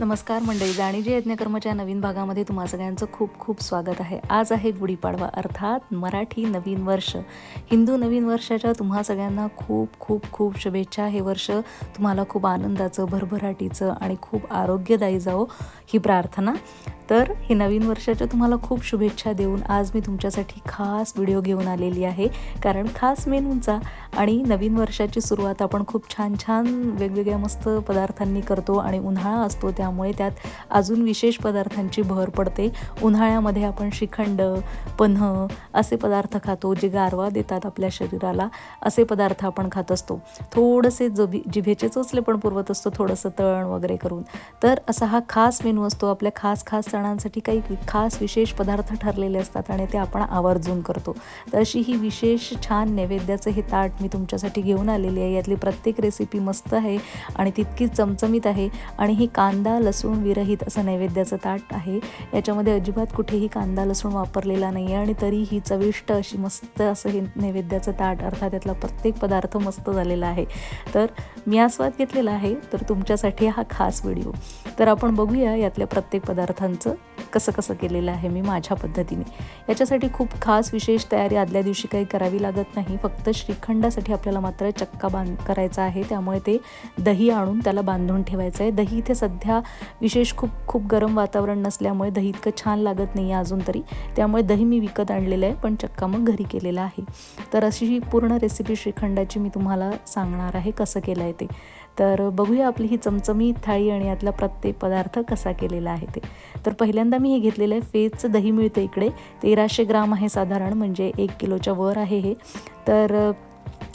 नमस्कार मंडळी जाणीजी यज्ञकर्माच्या नवीन भागामध्ये तुम्हा सगळ्यांचं खूप खूप स्वागत आहे. आज आहे गुढीपाडवा अर्थात मराठी नवीन वर्ष. हिंदू नवीन वर्षाच्या तुम्हा सगळ्यांना खूप खूप खूप शुभेच्छा. हे वर्ष तुम्हाला खूप आनंदाचं भरभराटीचं आणि खूप आरोग्यदायी जावो ही प्रार्थना. तर हे नवीन वर्षाच्या तुम्हाला खूप शुभेच्छा देऊन आज मी तुमच्यासाठी खास व्हिडिओ घेऊन आलेली आहे. कारण खास मेनूंचा आणि नवीन वर्षाची सुरुवात आपण खूप छान छान वेगवेगळ्या मस्त पदार्थांनी करतो आणि उन्हाळा असतो त्या त्यामुळे त्यात अजून विशेष पदार्थांची भर पडते. उन्हाळ्यामध्ये आपण श्रीखंड पन्ह असे पदार्थ खातो जे गारवा देतात आपल्या शरीराला. असे पदार्थ आपण खात असतो. थोडेसे जबी जिभेचे चोचले पण पुरवत असतो थोडंसं तळण वगैरे करून. तर असा हा खास मेनू असतो. आपल्या खास खास सणांसाठी काही खास विशेष पदार्थ ठरलेले असतात आणि ते आपण आवर्जून करतो. तर अशी ही विशेष छान नैवेद्याचं हे ताट मी तुमच्यासाठी घेऊन आलेली आहे. यातली प्रत्येक रेसिपी मस्त आहे आणि तितकीच चमचमीत आहे आणि ही कांदा लसूण विरहित असं नैवेद्याचं ताट आहे. याच्यामध्ये अजिबात कुठेही कांदा लसूण वापरलेला नाही आहे आणि तरी ही चविष्ट अशी मस्त असं हे नैवेद्याचं ताट अर्थात यातला प्रत्येक पदार्थ मस्त झालेला आहे. तर मी आस्वाद घेतलेला आहे तर तुमच्यासाठी हा खास व्हिडिओ. तर आपण बघूया यातल्या प्रत्येक पदार्थांचं. कसं कसं केलेलं आहे मी माझ्या पद्धतीने. याच्यासाठी खूप खास विशेष तयारी आदल्या दिवशी काही करावी लागत नाही. फक्त श्रीखंडासाठी आपल्याला मात्र चक्का बांध करायचा आहे. त्यामुळे ते दही आणून त्याला बांधून ठेवायचं आहे. दही इथे सध्या विशेष खूप खूप गरम वातावरण नसल्यामुळे दही इतकं छान लागत नाही आहे अजून तरी. त्यामुळे दही मी विकत आणलेलं आहे पण चक्का मग घरी केलेला आहे. तर अशी ही पूर्ण रेसिपी श्रीखंडाची मी तुम्हाला सांगणार आहे कसं केलं आहे ते. तर बघूया आपली ही चमचमी थाळी आणि यातला प्रत्येक पदार्थ कसा केलेला आहे ते. तर पहिल्यांदा मी हे घेतलेलं आहे फेजचं दही मिळतं इकडे. तेराशे ग्राम आहे साधारण म्हणजे एक किलोच्या वर आहे हे. तर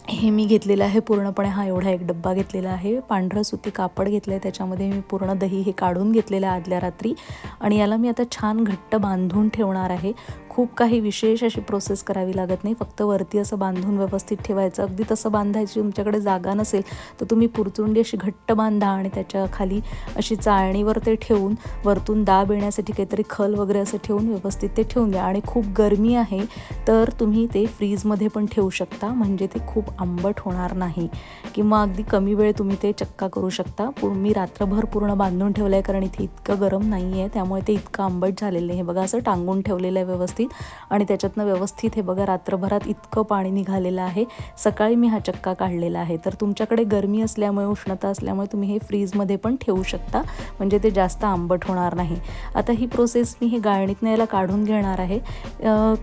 हे मी घेतलेलं आहे पूर्णपणे हा एवढा एक डब्बा घेतलेला आहे. पांढरं सुती कापड घेतलं आहे त्याच्यामध्ये मी पूर्ण दही हे काढून घेतलेलं आहे आदल्या रात्री. आणि याला मी आता छान घट्ट बांधून ठेवणार आहे. खूप काही विशेष अशी प्रोसेस करावी लागत नाही. फक्त वरती असं बांधून व्यवस्थित ठेवायचं. अगदी तसं बांधायची तुमच्याकडे जागा नसेल तर तुम्ही पुरचुंडी अशी घट्ट बांधा आणि त्याच्याखाली अशी चाळणीवर ते ठेवून वरतून दाब येण्यासाठी काहीतरी खल वगैरे असं ठेवून व्यवस्थित ते ठेवून द्या आणि खूप गरमी आहे तर तुम्ही ते फ्रीजमध्ये पण ठेवू शकता. म्हणजे ते खूप आंबट होणार नाही. किंवा अगदी कमी वेळ तुम्ही ते चक्का करू शकता. मी रात्रभर पूर्ण बांधून ठेवलं आहे कारण इथे इतकं गरम नाही आहे त्यामुळे ते इतकं आंबट झालेलं आहे हे बघा असं टांगून ठेवलेलं आहे व्यवस्थित. आणि त्याच्यातनं व्यवस्थित हे बघा रात्रभरात इतकं पाणी निघालेलं आहे. सकाळी मी हा चक्का काढलेला आहे. तर तुमच्याकडे गरमी असल्यामुळे उष्णता असल्यामुळे तुम्ही हे फ्रीजमध्ये पण ठेवू शकता. म्हणजे ते जास्त आंबट होणार नाही. आता ही प्रोसेस मी हे गाळणीतनं याला काढून घेणार आहे.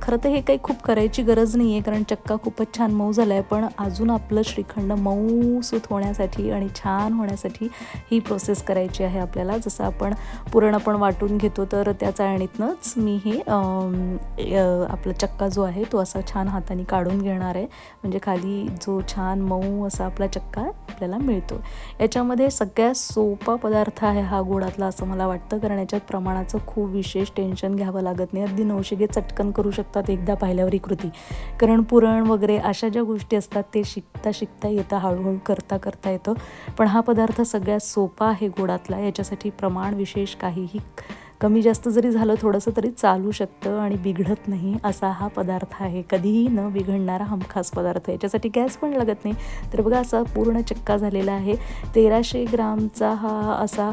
खरं तर हे काही खूप करायची गरज नाही आहे कारण चक्का खूपच छान मऊ झाला आहे पण अजून आपलं श्रीखंड मऊसूत होण्यासाठी आणि छान होण्यासाठी ही प्रोसेस करायची आहे आपल्याला. जसं आपण पुरण आपण वाटून घेतो तर त्या चाळणीतनंच मी हे आपला चक्का जो आहे तो असा छान हाताने काढून घेणार आहे. म्हणजे खाली जो छान मऊ असा आपला चक्का आपल्याला मिळतो याच्यामध्ये सगळ्यात सोपा पदार्थ आहे हा गोडातला असं मला वाटतं. कारण याच्यात प्रमाणाचं खूप विशेष टेन्शन घ्यावं लागत नाही. अगदी नवशिगे चटकन करू शकतात एकदा पाहिल्यावर ही कृती. कारण पुरण वगैरे अशा ज्या गोष्टी असतात ते शिकता शिकता येतं हळूहळू करता करता येतं. पण हा पदार्थ सगळ्यात सोपा आहे गोडातला. याच्यासाठी प्रमाण विशेष काहीही कमी जास्त जरी झालं थोडंसं तरी चालू शकतं आणि बिघडत नाही असा हा पदार्थ आहे. कधीही न बिघडणारा हमखास पदार्थ याच्यासाठी गॅस पण लागत नाही. तर बघा असा पूर्ण चक्का झालेला आहे. तेराशे ग्रामचा हा असा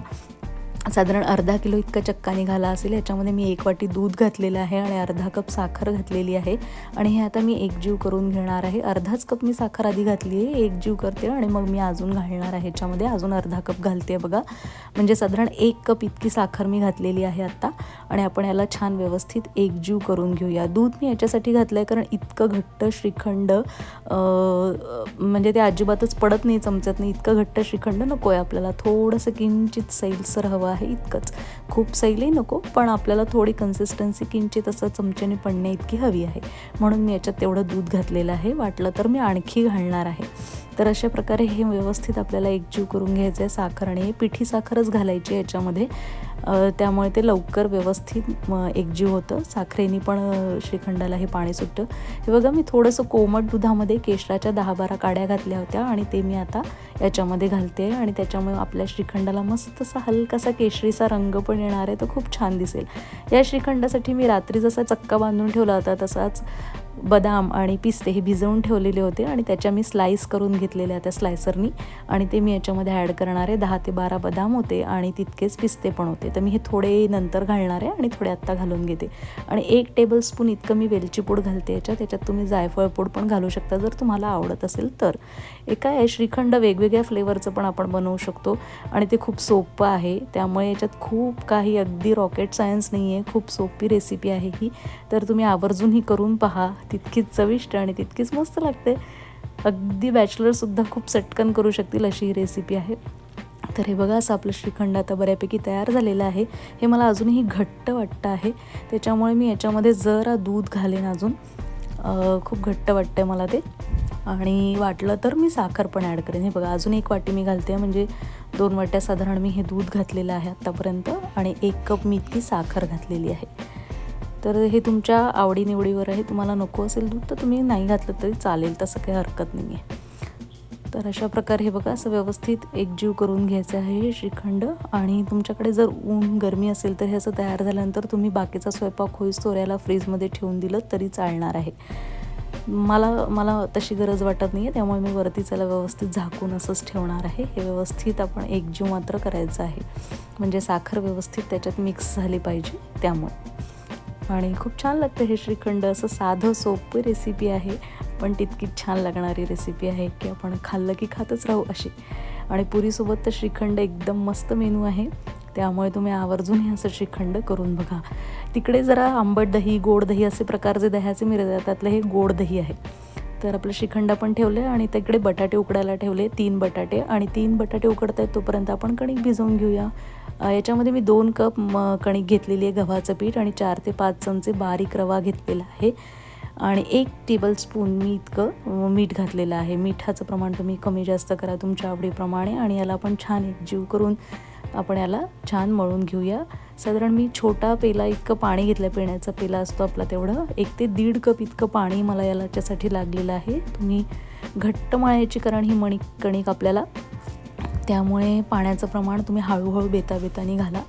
साधारण अर्धा किलो इतका चक्का निघाला असेल याच्यामध्ये मी एक वाटी दूध घातलेलं आहे आणि अर्धा कप साखर घातलेली आहे. आणि हे आता मी एकजीव करून घेणार आहे. अर्धाच कप मी साखर आधी घातली आहे एकजीव करते आणि मग मी अजून घालणार आहे. ह्याच्यामध्ये अजून अर्धा कप घालते बघा. म्हणजे साधारण एक कप इतकी साखर मी घातलेली आहे आत्ता आणि आपण याला छान व्यवस्थित एकजीव करून घेऊया. दूध मी याच्यासाठी घातलं आहे कारण इतकं घट्ट श्रीखंड म्हणजे ते अजिबातच पडत नाही चमचत नाही इतकं घट्ट श्रीखंड नको आहे आपल्याला. थोडंसं किंचित सैलसर हवं आहे. इतकंच. खूप सैलही नको पण आपल्याला थोडी कन्सिस्टन्सी किंचित असं चमच्याने पडण्या इतकी हवी आहे. म्हणून मी याच्यात तेवढं दूध घातलेलं आहे. वाटलं तर मी आणखी घालणार आहे. तर अशा प्रकारे हे व्यवस्थित आपल्याला एकजीव करून घ्यायचं आहे साखर आणि पिठी साखरच घालायची याच्यामध्ये. त्यामुळे ते लवकर व्यवस्थित एकजीव होतं. साखरेने पण श्रीखंडाला हे पाणी सुटतं. हे बघा मी थोडंसं कोमट दुधामध्ये केशराच्या दहा बारा काड्या घातल्या होत्या आणि ते मी आता याच्यामध्ये घालते आणि त्याच्यामुळे आपल्या श्रीखंडाला मस्त असा हलकासा केशरीचा रंग पण येणार आहे. तो खूप छान दिसेल. या श्रीखंडासाठी मी रात्री जसा चक्का बांधून ठेवला होता तसाच बदाम आणि पिस्ते हे भिजवून ठेवलेले होते आणि त्याच्या मी स्लाईस करून घेतलेल्या त्या स्लायसरनी आणि ते मी याच्यामध्ये ॲड करणारे दहा ते बारा बदाम होते आणि तितकेच पिस्ते पण होते. तर मी हे थोडे नंतर घालणार आहे आणि थोडे आत्ता घालून घेते. आणि एक टेबलस्पून इतकं मी वेलची पूड घालते याच्यात. त्याच्यात तुम्ही जायफळ पूड पण घालू शकता जर तुम्हाला आवडत असेल तर. एक आहे श्रीखंड वेगवेगळ्या फ्लेवरचं पण आपण बनवू शकतो आणि ते खूप सोपं आहे. त्यामुळे याच्यात खूप काही अगदी रॉकेट सायन्स नाही आहे खूप सोपी रेसिपी आहे ही. तर तुम्ही आवर्जून ही करून पहा. तितकीच चविष्ट आणि तितकीच मस्त लागते. अगदी बॅचलरसुद्धा खूप चटकन करू शकतील अशी ही रेसिपी आहे. तर हे बघा असं आपलं श्रीखंड आता बऱ्यापैकी तयार झालेलं आहे. हे मला अजूनही घट्ट वाटतं आहे. त्याच्यामुळे मी याच्यामध्ये जरा दूध घालेन अजून. खूप घट्ट वाटतं आहे मला ते. आणि वाटलं तर मी साखर पण ॲड करेन. हे बघा अजून एक वाटी मी घालते. म्हणजे दोन वाट्या साधारण मी हे दूध घातलेलं आहे आत्तापर्यंत आणि एक कप मी इतकी साखर घातलेली आहे. तर हे तुमच्या आवडीनिवडीवर आहे तुम्हाला नको असेल दूध तर तुम्ही नाही घातलं तरी चालेल तसं काही हरकत नाही आहे तर अशा प्रकारे हे बघा असं व्यवस्थित एकजीव करून घ्यायचं आहे हे श्रीखंड. आणि तुमच्याकडे जर ऊन गरमी असेल तर हे असं तयार झाल्यानंतर तुम्ही बाकीचा स्वयंपाक होईस तोऱ्याला फ्रीजमध्ये ठेवून दिलं तरी चालणार आहे. मला मला तशी गरज वाटत नाही आहे त्यामुळे मी वरती त्याला व्यवस्थित झाकून असंच ठेवणार आहे. हे व्यवस्थित आपण एकजीव मात्र करायचं आहे. म्हणजे साखर व्यवस्थित त्याच्यात मिक्स झाली पाहिजे त्यामुळे. आणि खूप छान लागतं हे श्रीखंड. असं साधं सोपं रेसिपी आहे. पण तितकीच छान लागणारी रेसिपी आहे की आपण खाल्लं की खातच राहू अशी. आणि पुरीसोबत तर श्रीखंड एकदम मस्त मेनू आहे. त्यामुळे तुम्ही आवर्जून हे असं श्रीखंड करून बघा. तिकडे जरा आंबट दही गोड दही असे प्रकार जे दह्याचे मिळतात त्यातलं हे गोड दही आहे. तर आपलं श्रीखंड पण ठेवलं आणि तिकडे बटाटे उकडायला ठेवले तीन बटाटे. आणि तीन बटाटे उकडत आहेत तोपर्यंत आपण कणिक भिजवून घेऊया. याच्यामध्ये मी दोन कप म कणिक घेतलेली आहे गव्हाचं पीठ आणि चार ते पाच चमचे बारीक रवा घेतलेला आहे. आणि एक टेबलस्पून मी इतकं मीठ घातलेलं आहे. मिठाचं प्रमाण तुम्ही कमी जास्त करा तुमच्या आवडीप्रमाणे आणि याला आपण छान एक जीव करून आपण याला छान मळून घेऊया. साधारण मी छोटा पेला इतकं पाणी घेतलं पिण्याचा पेला असतो आपला तेवढं. एक ते दीड कप इतकं पाणी मला याला याच्यासाठी लागलेलं आहे. तुम्ही घट्ट मळायची कारण ही मणी कणिक आपल्याला. त्यामुळे पाण्याचं प्रमाण तुम्ही हळूहळू बेता बेतानी घाला.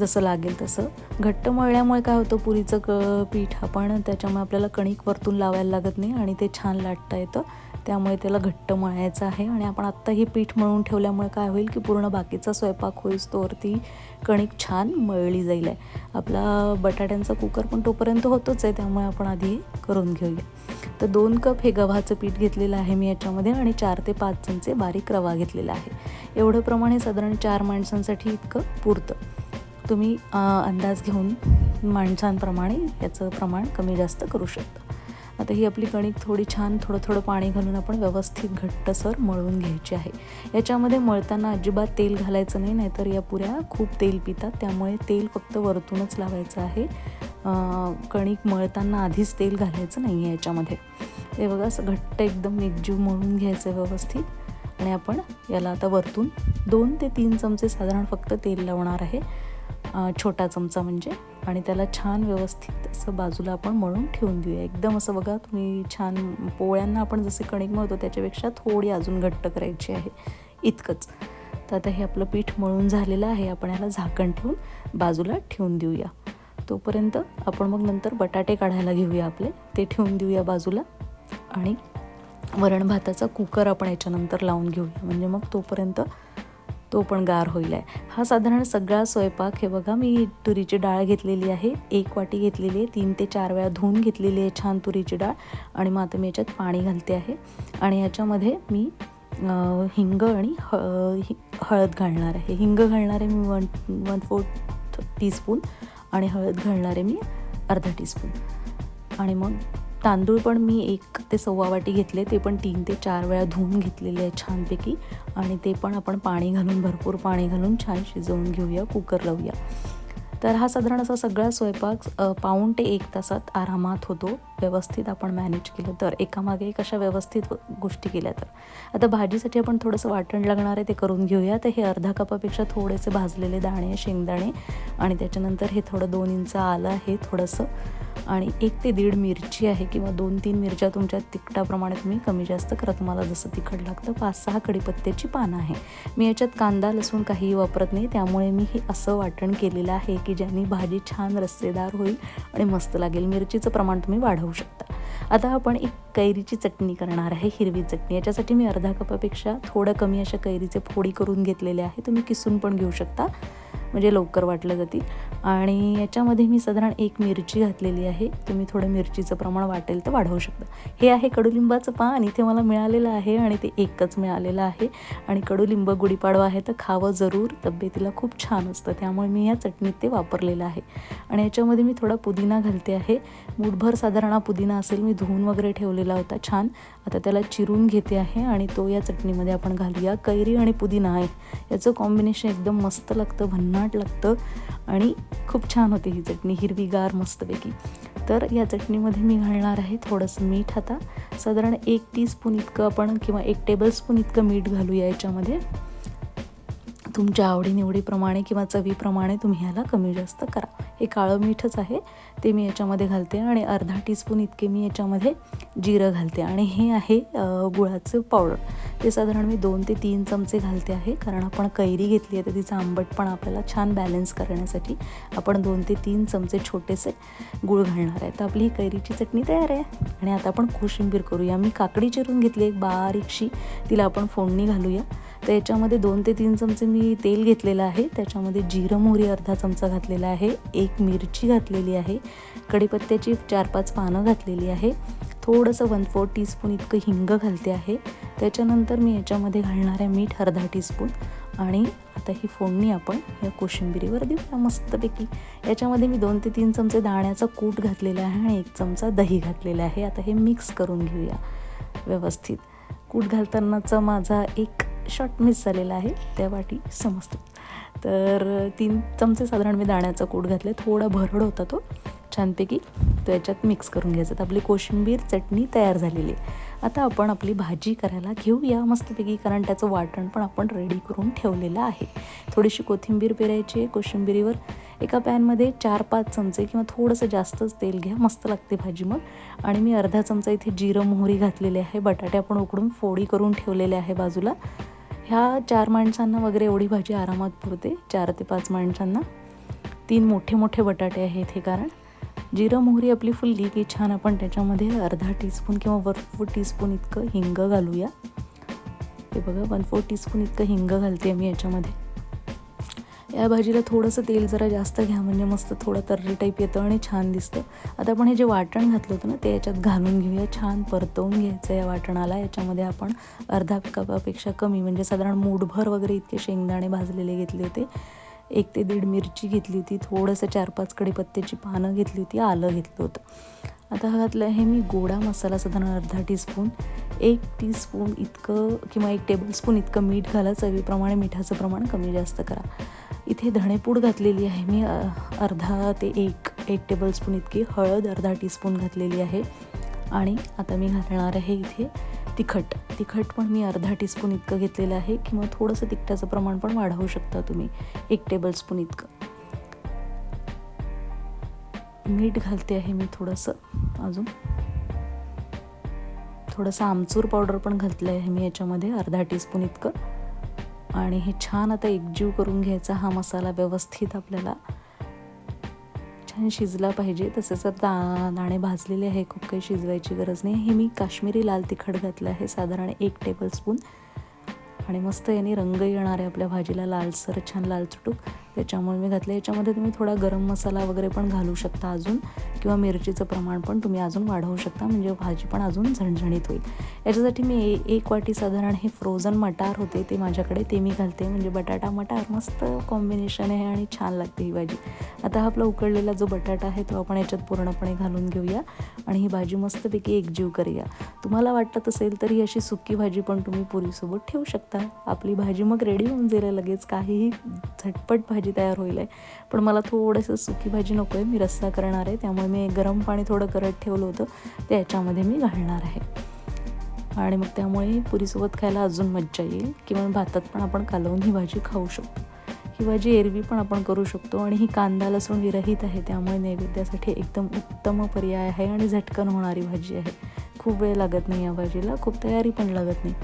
जसं लागेल तसं. घट्ट मळल्यामुळे काय होतं पुरीचं क पीठ आपण त्याच्यामुळे आपल्याला कणिक वरतून लावायला लागत नाही आणि ते छान लाटता येतं. त्यामुळे त्याला घट्ट मळायचं आहे आणि आपण आत्ता हे पीठ मळून ठेवल्यामुळे काय होईल की पूर्ण बाकीचा स्वयंपाक होईस तोवरती कणिक छान मळली जाईल आहे. आपला बटाट्यांचा कुकर पण तोपर्यंत होतोच आहे त्यामुळे आपण आधी करून घेऊया. तर दोन कप हे गव्हाचं पीठ घेतलेलं आहे मी याच्यामध्ये आणि चार ते पाच चमचे बारीक रवा घेतलेला आहे. एवढं प्रमाण हे साधारण चार माणसांसाठी इतकं पुरतं. तुम्ही अंदाज घेऊन माणसांप्रमाणे याचं प्रमाण कमी जास्त करू शकता. आता ही आपली कणिक थोडी छान थोडं थोडं पाणी घालून आपण व्यवस्थित घट्टसर मळून घ्यायची आहे. याच्यामध्ये मळताना अजिबात तेल घालायचं नाही नाहीतर या पुऱ्या खूप तेल पितात. त्यामुळे तेल फक्त वरतूनच लावायचं आहे. कणिक मळताना आधीच तेल घालायचं नाही आहे याच्यामध्ये. हे बघा असं घट्ट एकदम एकजीव मळून घ्यायचं व्यवस्थित. आणि आपण याला आता वरतून दोन ते तीन चमचे साधारण फक्त तेल लावणार आहे. छोटा चमचा म्हणजे. आणि त्याला छान व्यवस्थित असं बाजूला आपण मळून ठेवून देऊया. एकदम असं बघा तुम्ही छान पोळ्यांना आपण जसे कणिक मळतो त्याच्यापेक्षा थोडी अजून घट्ट करायची आहे. इतकंच. तर आता हे आपलं पीठ मळून झालेलं आहे. आपण याला झाकण ठेवून बाजूला ठेवून देऊया. तोपर्यंत आपण मग नंतर बटाटे काढायला घेऊया आपले. ते ठेवून देऊया बाजूला. आणि वरण भाताचा कुकर आपण याच्यानंतर लावून घेऊया. म्हणजे मग तोपर्यंत तो पण गार होईल आहे हा साधारण सगळा स्वयंपाक हे बघा मी तुरीची डाळ घेतलेली आहे. एक वाटी घेतलेली आहे तीन ते चार वेळा धुवून घेतलेली आहे छान तुरीची डाळ. आणि मग आता मी याच्यात पाणी घालते आहे. आणि याच्यामध्ये मी हिंग आणि हळद घालणार आहे. हिंग घालणार आहे मी वन वन फोर्थ टीस्पून आणि हळद घालणार आहे मी अर्धा टीस्पून. आणि मग तांदूळ पण मी एक ते सव्वा वाटी घेतले ते पण तीन ते चार वेळा धुवून घेतलेले आहे छानपैकी. आणि ते पण आपण पाणी घालून भरपूर पाणी घालून छान शिजवून घेऊया कुकर लावूया. तर हा साधारण असा सगळा स्वयंपाक पाऊण ते एक तासात आरामात होतो. व्यवस्थित आपण मॅनेज केलं तर. एकामागे एक अशा व्यवस्थित गोष्टी केल्या तर. आता भाजीसाठी आपण थोडंसं वाटण लागणार आहे ते करून घेऊया. तर हे अर्धा कपापेक्षा थोडेसे भाजलेले दाणे शेंगदाणे आणि त्याच्यानंतर हे थोडं दोन इंच आलं हे थोडंसं. आणि एक ते दीड मिरची आहे किंवा दोन तीन मिरच्या तुमच्या तिखटाप्रमाणे तुम्ही कमी जास्त करा. तुम्हाला जसं तिखट लागतं पाच सहा कडीपत्त्याची पानं आहे. मी याच्यात कांदा लसूण काहीही वापरत नाही. त्यामुळे मी हे असं वाटण केलेलं आहे की ज्यांनी भाजी छान रस्सेदार होईल आणि मस्त लागेल. मिरचीचं प्रमाण तुम्ही वाढवू शकता. आता आपण एक कैरीची चटणी करणार आहे हिरवी चटणी. याच्यासाठी मी अर्धा कपापेक्षा थोडं कमी अशा कैरीचे फोडी करून घेतलेले आहे. तुम्ही किसून पण घेऊ शकता. म्हणजे लवकर वाटलं जातील. आणि याच्यामध्ये मी साधारण एक मिरची घातलेली आहे. तुम्ही थोडं मिरचीचं प्रमाण वाटेल तर वाढवू शकता. हे आहे कडुलिंबाचं पान. इथे मला मिळालेलं आहे आणि ते एकच मिळालेलं आहे. आणि कडुलिंब गुढीपाडवा आहे तर खावं जरूर. तब्येतीला खूप छान असतं. त्यामुळे मी या चटणीत ते वापरलेलं आहे. आणि याच्यामध्ये मी थोडा पुदिना घालते आहे. मूठभर साधारण हा पुदिना असेल. मी धुवून वगैरे ठेवलेला होता छान. आता त्याला चिरून घेते आहे आणि तो या चटणीमध्ये आपण घालूया. कैरी आणि पुदिना आहे. याचं कॉम्बिनेशन एकदम मस्त लागतं. भन्नाट लागतं. आणि खूप छान होते ही चटणी हिरवीगार मस्तपैकी. तर या चटणीमध्ये मी घालणार आहे थोडंसं मीठ आता. साधारण एक टीस्पून इतकं आपण किंवा एक टेबलस्पून इतकं मीठ घालूया याच्यामध्ये. तुमच्या आवडीनिवडीप्रमाणे किंवा चवीप्रमाणे तुम्ही ह्याला कमी जास्त करा. हे काळं मीठच आहे ते मी याच्यामध्ये घालते आणि अर्धा टीस्पून इतके मी याच्यामध्ये जिरं घालते. आणि हे आहे गुळाचं पावडर. ते साधारण मी दोन ते तीन चमचे घालते आहे कारण आपण कैरी घेतली आहे तर तिचा आंबटपण आपल्याला छान बॅलन्स करण्यासाठी आपण दोन ते तीन चमचे छोटेसे गुळ घालणार आहे. तर आपली ही कैरीची चटणी तयार आहे. आणि आता आपण कोशिंबीर करूया. मी काकडी चिरून घेतली एक बारीकशी. तिला आपण फोडणी घालूया. तर याच्यामध्ये दोन ते तीन चमचे मी तेल घेतलेलं आहे. त्याच्यामध्ये जिरं मोहरी अर्धा चमचा घातलेला आहे. एक मिरची घातलेली आहे. कढीपत्त्याची चार पाच पानं घातलेली आहे. थोडंसं वन फोर टीस्पून इतकं हिंग घालते आहे. त्याच्यानंतर मी याच्यामध्ये घालणार आहे मीठ अर्धा टीस्पून आणि आता ही फोडणी आपण या कोशिंबिरीवर देऊया मस्तपैकी. याच्यामध्ये मी दोन ते तीन चमचे दाण्याचा कूट घातलेला आहे आणि एक चमचा दही घातलेला आहे. आता हे मिक्स करून घेऊया व्यवस्थित. कूट घालतानाचा माझा एक शॉर्ट मिस झालेला आहे त्या वाटी समजतो. तर तीन चमचे साधारण मी दाण्याचा कूट घातले थोडा भरड होता तो छानपैकी तो याच्यात मिक्स करून घ्यायचं. तर आपली कोशिंबीर चटणी तयार झालेली आहे. आता आपण आपली भाजी करायला घेऊया मस्तपैकी कारण त्याचं वाटण पण आपण रेडी करून ठेवलेलं आहे. थोडीशी कोथिंबीर पेरायची आहे कोशिंबिरीवर एका पॅनमध्ये चार पाच चमचे किंवा थोडंसं जास्तच तेल घ्या मस्त लागते भाजी मग. आणि मी अर्धा चमचा इथे जिरं मोहरी घातलेली आहे बटाटे आपण उकडून फोडी करून ठेवलेले आहे बाजूला. ह्या चार माणसांना वगैरे एवढी भाजी आरामात पुरते चार ते पाच माणसांना. तीन मोठे मोठे बटाटे आहेत हे कारण. जिरं मोहरी आपली फुलली की छान आपण त्याच्यामध्ये अर्धा टीस्पून किंवा वन फोर टीस्पून इतकं हिंग घालूया. हे बघा वन फोर टीस्पून इतकं हिंग घालते मी याच्यामध्ये. या भाजीला थोडंसं तेल जरा जास्त घ्या म्हणजे मस्त थोडं तर्री टाईप येतं आणि छान दिसतं. आता आपण हे जे वाटण घातलं होतं ना ते याच्यात घालून घेऊया. छान परतवून घ्यायचं या वाटणाला. याच्यामध्ये आपण अर्धा कपापेक्षा कमी म्हणजे साधारण मूठभर वगैरे इतके शेंगदाणे भाजलेले घेतले होते. एक ते दीड मिरची घेतली होती थोडंसं चार पाच कडीपत्त्याची पानं घेतली होती आलं घेतलं होतं. आता हा घातलं आहे मी गोडा मसाला साधारण अर्धा टीस्पून एक टीस्पून इतकं किंवा एक टेबलस्पून इतकं मीठ घाला चवीप्रमाणे मिठाचं प्रमाण कमी जास्त करा. इथे धणेपूड घातलेली आहे. मी अर्धा ते एक एक टेबलस्पून इतकी हळद अर्धा टीस्पून घातलेली आहे. आणि आता मी घालणार आहे इथे तिखट. तिखट पण मी अर्धा टीस्पून इतकं घेतलेलं आहे किंवा थोडंसं तिखटाचं प्रमाण पण वाढवू शकता तुम्ही. एक टेबलस्पून इतकं. मीठ घालते आहे मी थोडंसं. अजून थोडंसं आमचूर पावडर पण घातलं आहे मी याच्यामध्ये अर्धा टीस्पून इतकं. आणि हे छान आता एकजीव करून घ्यायचा हा मसाला व्यवस्थित आपल्याला. छान शिजला पाहिजे. तसेच दा दाणे भाजलेले आहे खूप काही शिजवायची गरज नाही. हे मी काश्मीरी लाल तिखट घातलं आहे साधारण एक टेबलस्पून आणि मस्त याने रंग येणार आहे आपल्या भाजीला लालसर छान लाल चुटूक त्याच्यामुळे मी घातलं. याच्यामध्ये तुम्ही थोडा गरम मसाला वगैरे पण घालू शकता अजून किंवा मिरचीचं प्रमाण पण तुम्ही अजून वाढवू शकता. म्हणजे भाजी पण अजून झणझणीत होईल. याच्यासाठी मी एक वाटी साधारण हे फ्रोझन मटार होते ते माझ्याकडे ते मी घालते. म्हणजे बटाटा मटार मस्त कॉम्बिनेशन आहे आणि छान लागते ही भाजी. आता हा आपला उकडलेला जो बटाटा आहे तो आपण याच्यात पूर्णपणे घालून घेऊया आणि ही भाजी मस्तपैकी एकजीव करूया. तुम्हाला वाटत असेल तर ही अशी सुकी भाजी पण तुम्ही पुरीसोबत ठेवू शकता. आपली भाजी मग रेडी होऊन जाईल लगेच काहीही झटपट भाजी भाजी तयार होईल आहे. पण मला थोडंसं सुकी भाजी नको आहे मी रस्सा करणार आहे त्यामुळे मी गरम पाणी थोडं करत ठेवलं होतं ते याच्यामध्ये मी घालणार आहे. आणि मग त्यामुळे पुरीसोबत खायला अजून मज्जा येईल किंवा भातात पण आपण कालवून ही भाजी खाऊ शकतो. ही भाजी एरवी पण आपण करू शकतो आणि ही कांदा लसूण विरहित आहे त्यामुळे नैवेद्यासाठी एकदम उत्तम पर्याय आहे आणि झटकन होणारी भाजी आहे. खूप वेळ लागत नाही या भाजीला खूप तयारी पण लागत नाही.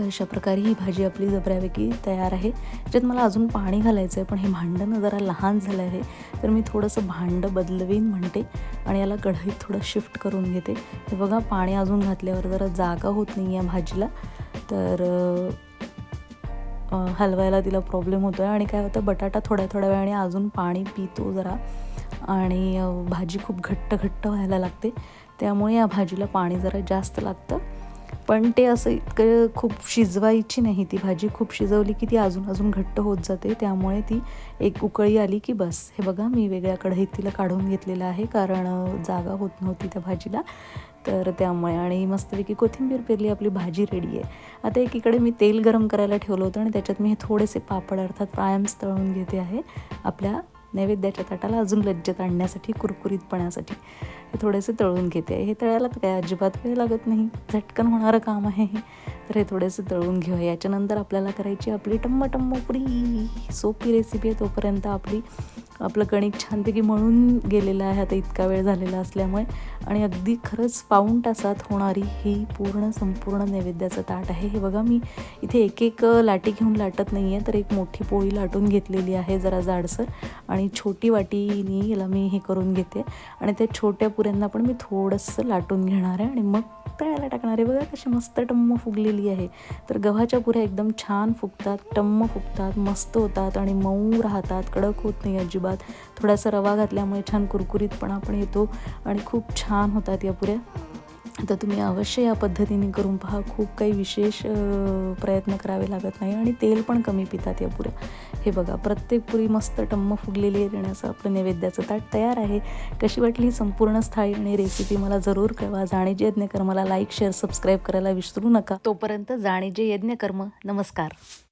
तर अशा प्रकारे ही भाजी आपली जबऱ्यापैकी तयार आहे. ज्यात मला अजून पाणी घालायचं आहे पण हे भांडणं जरा लहान झालं आहे तर मी थोडंसं भांडं बदलवीन म्हणते आणि याला कढईत थोडं शिफ्ट करून घेते. हे बघा पाणी अजून घातल्यावर जरा जागा होत नाही या भाजीला. तर हलवायला तिला प्रॉब्लेम होतो आहे आणि काय होतं बटाटा थोड्या थोड्या वेळाने अजून पाणी पितो जरा. आणि भाजी खूप घट्ट घट्ट व्हायला लागते. त्यामुळे या भाजीला पाणी जरा जास्त लागतं. पण ते असं इतकं खूप शिजवायची नाही. ती भाजी खूप शिजवली की ती अजून अजून घट्ट होत जाते. त्यामुळे ती एक उकळी आली की बस. हे बघा मी वेगळ्या कढईत तिला काढून घेतलेलं आहे. कारण जागा होत नव्हती त्या भाजीला. तर त्यामुळे आणि मस्तपैकी कोथिंबीर पेरली आपली भाजी रेडी आहे. आता एकीकडे मी तेल गरम करायला ठेवलं होतं आणि त्याच्यात मी हे थोडेसे पापड अर्थात प्रायम्स तळून घेते आहे. आपल्या नैवेद्याच्या ताटाला अजून लज्जत आणण्यासाठी कुरकुरीतपणासाठी. हे थोडेसे तळून घेते. हे तळायला तर काय अजिबात वेळ लागत नाही. झटकन होणारं काम आहे हे. तर हे थोडेसे तळून घेऊया. याच्यानंतर आपल्याला करायची आपली टम्म टम्म पुरी सोपी रेसिपी आहे तोपर्यंत आपली. आपलं कणिक छानपैकी मळून गेलेलं आहे आता इतका वेळ झालेला असल्यामुळे. आणि अगदी खरंच पाऊण तासात होणारी ही पूर्ण संपूर्ण नैवेद्याचं ताट आहे. हे बघा मी इथे एक एक लाटी घेऊन लाटत नाही आहे तर एक मोठी पोळी लाटून घेतलेली आहे जरा जाडसर. आणि छोटी वाटीनी याला मी हे करून घेते. आणि त्या छोट्या पुऱ्यांना पण मी थोडंसं लाटून घेणार आहे. आणि मग तळायला टाकणार आहे. बघा कशी मस्त टम्म फुगलेली आहे. तर गव्हाच्या पुऱ्या एकदम छान फुगतात टम्म फुगतात मस्त होतात आणि मऊ राहतात. कडक होत नाही अजिबात. थोडासा रवा घातल्यामुळे छान कुरकुरीतपणा पण येतो आणि खूप छान होतात या पुऱ्या. तर तुम्ही अवश्य या पद्धतीने करून पहा. खूप काही विशेष प्रयत्न करावे लागत नाही आणि तेल पण कमी पितात या पुऱ्या. हे बघा प्रत्येक पुरी मस्त टम्म फुगलेली आहे देण्याचं आपलं नैवेद्याचं ताट तयार आहे. कशी वाटली ही संपूर्ण स्थाळी आणि रेसिपी मला जरूर कळवा. जाणीचे यज्ञकर्माला लाईक शेअर सबस्क्राईब करायला विसरू नका. तोपर्यंत जाणीचे यज्ञकर्म नमस्कार.